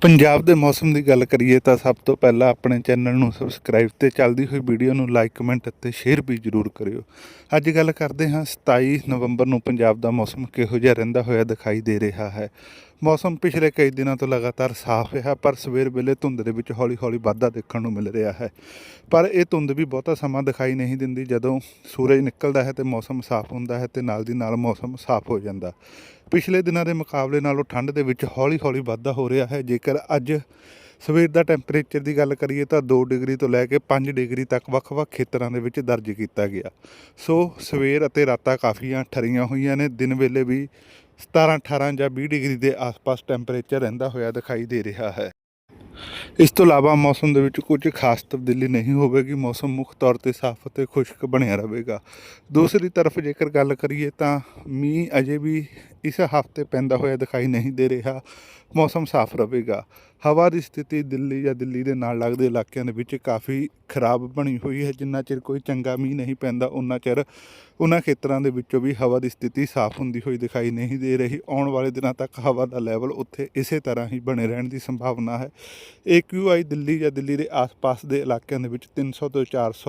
ਪੰਜਾਬ ਦੇ ਮੌਸਮ ਦੀ ਗੱਲ ਕਰੀਏ ਤਾਂ ਸਭ ਤੋਂ ਪਹਿਲਾਂ ਆਪਣੇ ਚੈਨਲ ਨੂੰ ਸਬਸਕ੍ਰਾਈਬ ਤੇ ਚੱਲਦੀ ਹੋਈ ਵੀਡੀਓ ਨੂੰ ਲਾਈਕ ਕਮੈਂਟ ਅਤੇ ਸ਼ੇਅਰ ਵੀ ਜ਼ਰੂਰ ਕਰਿਓ। ਅੱਜ ਗੱਲ ਕਰਦੇ ਹਾਂ 27 ਨਵੰਬਰ ਨੂੰ ਪੰਜਾਬ ਦਾ ਮੌਸਮ ਕਿਹੋ ਜਿਹਾ ਰਹਿੰਦਾ ਹੋਇਆ ਦਿਖਾਈ ਦੇ ਰਿਹਾ ਹੈ। ਮੌਸਮ ਪਿਛਲੇ ਕਈ ਦਿਨਾਂ ਤੋਂ ਲਗਾਤਾਰ ਸਾਫ਼ ਰਿਹਾ, ਪਰ ਸਵੇਰ ਵੇਲੇ ਧੁੰਦ ਦੇ ਵਿੱਚ ਹੌਲੀ-ਹੌਲੀ ਵਾਧਾ ਦੇਖਣ ਨੂੰ ਮਿਲ ਰਿਹਾ ਹੈ। ਪਰ ਇਹ ਧੁੰਦ ਵੀ ਬਹੁਤਾ ਸਮਾਂ ਦਿਖਾਈ ਨਹੀਂ ਦਿੰਦੀ, ਜਦੋਂ ਸੂਰਜ ਨਿਕਲਦਾ ਹੈ ਤੇ ਮੌਸਮ ਸਾਫ਼ ਹੁੰਦਾ ਹੈ ਤੇ ਨਾਲ ਦੀ ਨਾਲ ਮੌਸਮ ਸਾਫ਼ ਹੋ ਜਾਂਦਾ। ਪਿਛਲੇ ਦਿਨਾਂ ਦੇ ਮੁਕਾਬਲੇ ਨਾਲੋਂ ਠੰਡ ਦੇ ਵਿੱਚ ਹੌਲੀ-ਹੌਲੀ ਵਾਧਾ ਹੋ ਰਿਹਾ ਹੈ। ਜੇਕਰ ਅੱਜ ਸਵੇਰ ਦਾ ਟੈਂਪਰੇਚਰ ਦੀ ਗੱਲ ਕਰੀਏ ਤਾਂ 2 ਡਿਗਰੀ ਤੋਂ ਲੈ ਕੇ 5 ਡਿਗਰੀ ਤੱਕ ਵੱਖ-ਵੱਖ ਖੇਤਰਾਂ ਦੇ ਵਿੱਚ ਦਰਜ ਕੀਤਾ ਗਿਆ। ਸੋ ਸਵੇਰ ਅਤੇ ਰਾਤਾਂ ਕਾਫੀਆਂ ਠਰੀਆਂ ਹੋਈਆਂ ਨੇ। ਦਿਨ ਵੇਲੇ ਵੀ 17 18 ਜਾਂ 20 ਡਿਗਰੀ ਦੇ ਆਸ-ਪਾਸ ਟੈਂਪਰੇਚਰ ਰਹਿੰਦਾ ਹੋਇਆ ਦਿਖਾਈ ਦੇ ਰਿਹਾ ਹੈ। ਇਸ ਤੋਂ ਇਲਾਵਾ ਮੌਸਮ ਦੇ ਵਿੱਚ ਕੁਝ ਖਾਸ ਤਬਦੀਲੀ ਨਹੀਂ ਹੋਵੇਗੀ। ਮੌਸਮ ਮੁੱਖ ਤੌਰ ਤੇ ਸਾਫ਼ ਅਤੇ ਖੁਸ਼ਕ ਬਣਿਆ ਰਹੇਗਾ। ਦੂਸਰੀ ਤਰਫ ਜੇਕਰ ਗੱਲ ਕਰੀਏ ਤਾਂ ਮੀਂਹ ਅਜੇ ਵੀ ਇਸ ਹਫ਼ਤੇ ਪੈਂਦਾ ਹੋਇਆ ਦਿਖਾਈ ਨਹੀਂ ਦੇ ਰਿਹਾ। ਮੌਸਮ ਸਾਫ਼ ਰਹੇਗਾ। ਹਵਾ ਦੀ ਸਥਿਤੀ ਦਿੱਲੀ ਜਾਂ ਦਿੱਲੀ ਦੇ ਨਾਲ ਲੱਗਦੇ ਇਲਾਕਿਆਂ ਦੇ ਵਿੱਚ ਕਾਫੀ ਖਰਾਬ ਬਣੀ ਹੋਈ ਹੈ। ਜਿੰਨਾ ਚਿਰ ਕੋਈ ਚੰਗਾ ਮੀਂਹ ਨਹੀਂ ਪੈਂਦਾ ਉਨਾ ਚਿਰ ਉਹਨਾਂ ਖੇਤਰਾਂ ਦੇ ਵਿੱਚੋਂ ਵੀ ਹਵਾ ਦੀ ਸਥਿਤੀ ਸਾਫ਼ ਹੁੰਦੀ ਹੋਈ ਦਿਖਾਈ ਨਹੀਂ ਦੇ ਰਹੀ। ਆਉਣ ਵਾਲੇ ਦਿਨਾਂ ਤੱਕ ਹਵਾ ਦਾ ਲੈਵਲ ਉੱਥੇ ਇਸੇ ਤਰ੍ਹਾਂ ਹੀ ਬਣੇ ਰਹਿਣ ਦੀ ਸੰਭਾਵਨਾ ਹੈ। AQI ਦਿੱਲੀ ਜਾਂ ਦਿੱਲੀ ਦੇ ਆਸ-ਪਾਸ ਦੇ ਇਲਾਕਿਆਂ ਦੇ ਵਿੱਚ 300 ਤੋਂ 400